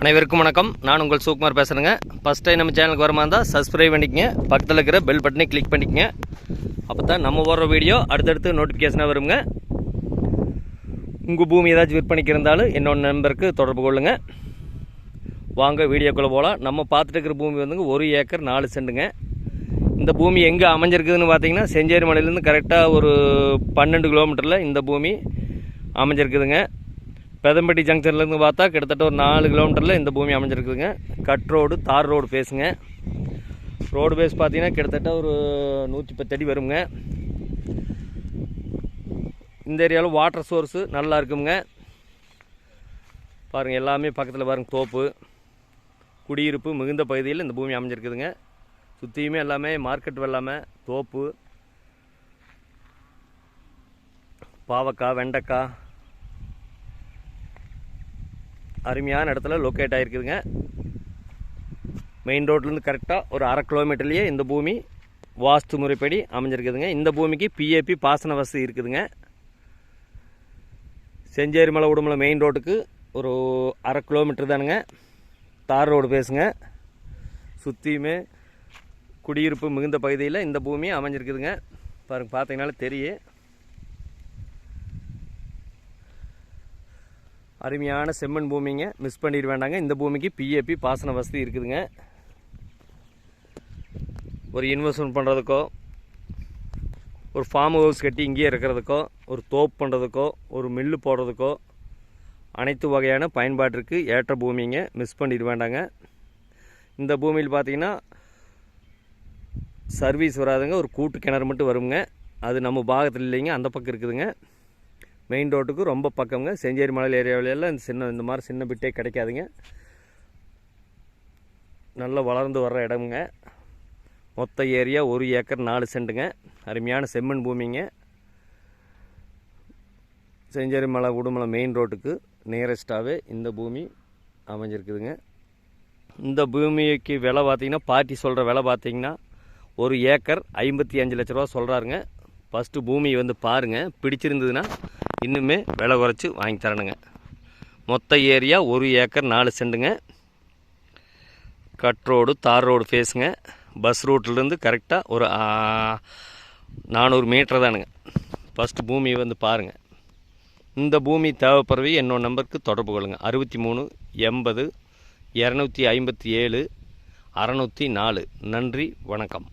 அனைவருக்கும் வணக்கம். நான் உங்கள் சுகுமார் பேசுகிறேங்க ஃபஸ்ட் டைம் நம்ம சேனலுக்கு வரமா இருந்தால் சப்ஸ்கிரைப் பண்ணிக்கங்க. பக்கத்தில் இருக்கிற பெல் பட்டனை கிளிக் பண்ணிக்கங்க. அப்போ தான் நம்ம போடுற வீடியோ அடுத்தடுத்து நோட்டிஃபிகேஷனாக வருங்க. உங்கள் பூமி ஏதாச்சும் விற்பனைக்கு இருந்தாலும் என்னோட நம்பருக்கு தொடர்பு கொள்ளுங்கள் வாங்க வீடியோக்குள்ளே போகலாம் நம்ம பார்த்துட்டு இருக்கிற பூமி வந்துங்க ஒரு ஏக்கர் நாலு சென்ட்டுங்க இந்த பூமி எங்கே அமைஞ்சிருக்குதுன்னு பார்த்தீங்கன்னா செஞ்சேரி மலையிலேருந்து கரெக்டாக ஒரு பன்னெண்டு கிலோமீட்டரில் இந்த பூமி அமைஞ்சிருக்குதுங்க. பெதம்பட்டி ஜங்ஷன்லேருந்து பார்த்தா கிட்டத்தட்ட ஒரு நாலு கிலோமீட்டரில் இந்த பூமி அமைஞ்சிருக்குதுங்க. கட் ரோடு தார் ரோடு பேசுங்க ரோடு பேஸ் பார்த்தீங்கன்னா கிட்டத்தட்ட ஒரு நூற்றி பத்து அடி வருங்க. இந்த ஏரியாவில் வாட்டர் சோர்ஸு நல்லா இருக்குங்க. பாருங்கள் எல்லாமே பக்கத்தில் பாருங்கள் தோப்பு குடியிருப்பு மிகுந்த பகுதியில் இந்த பூமி அமைஞ்சிருக்குதுங்க. சுற்றியுமே எல்லாமே மார்க்கெட் வெள்ளாமல் தோப்பு. பாவக்காய் வெண்டைக்காய் அருமையான இடத்துல லொக்கேட் ஆகிருக்குதுங்க மெயின் ரோட்லேருந்து கரெக்டாக ஒரு அரை கிலோமீட்டர்லேயே இந்த பூமி வாஸ்து முறைப்படி அமைஞ்சிருக்குதுங்க. இந்த பூமிக்கு பிஏபி பாசன வசதி இருக்குதுங்க. செஞ்சேரி மலை உடுமலை மெயின் ரோட்டுக்கு ஒரு அரை கிலோமீட்டர் தானுங்க. தார் ரோடு பேசுங்க. சுற்றியுமே குடியிருப்பு மிகுந்த பகுதியில் இந்த பூமி அமைஞ்சிருக்குதுங்க. பாருங்க பார்த்தீங்கனாலே தெரியும் அருமையான செம்மண் பூமிங்க. மிஸ் பண்ணிட வேண்டாங்க. இந்த பூமிக்கு பிஏபி பாசன வசதி இருக்குதுங்க. ஒரு இன்வெஸ்ட்மெண்ட் பண்ணுறதுக்கோ ஒரு ஃபார்ம் ஹவுஸ் கட்டி இங்கேயே இருக்கிறதுக்கோ ஒரு தோப்பு பண்ணுறதுக்கோ ஒரு மில்லு போடுறதுக்கோ அனைத்து வகையான பயன்பாட்டிற்கு ஏற்ற பூமிங்க. மிஸ் பண்ணிட வேண்டாங்க. இந்த பூமியில் பார்த்தீங்கன்னா சர்வீஸ் வராதுங்க. ஒரு கூட்டு கிணறு மட்டும் வருங்க. அது நம்ம பாகத்தில் இல்லைங்க. அந்த பக்கம் இருக்குதுங்க. மெயின் ரோட்டுக்கு ரொம்ப பக்கம்ங்க. செஞ்சேரி மலை ஏரியாவிலெல்லாம் இந்த சின்ன இந்த மாதிரி சின்ன பிட்டே கிடைக்காதுங்க. நல்லா வளர்ந்து வர்ற இடமுங்க. மொத்த ஏரியா ஒரு ஏக்கர் நாலு சென்ட்டுங்க. அருமையான செம்மண் பூமிங்க. செஞ்சேரி மலை உடுமலை மெயின் ரோட்டுக்கு நியரஸ்ட்டாகவே இந்த பூமி அமைஞ்சிருக்குதுங்க. இந்த பூமிக்கு விலை பார்த்திங்கன்னா பார்ட்டி சொல்கிற விலை பார்த்திங்கன்னா ஒரு ஏக்கர் ஐம்பத்தி அஞ்சு லட்ச ரூபா சொல்கிறாருங்க ஃபஸ்ட்டு பூமி வந்து பாருங்கள் பிடிச்சிருந்ததுன்னா இன்னுமே விலை குறைச்சி வாங்கி தரணுங்க. மொத்த ஏரியா ஒரு ஏக்கர் நாலு செண்டுங்க. கட் ரோடு தார் ரோடு ஃபேஸுங்க. பஸ் ரூட்லேருந்து கரெக்டாக ஒரு நானூறு மீட்டர் தானுங்க. ஃபஸ்ட்டு பூமி வந்து பாருங்கள் இந்த பூமி தேவைப்படுறவை என்னோட நம்பருக்கு தொடர்பு கொள்ளுங்கள் அறுபத்தி மூணு எண்பது இரநூத்தி ஐம்பத்தி ஏழு அறநூற்றி நாலு. நன்றி வணக்கம்.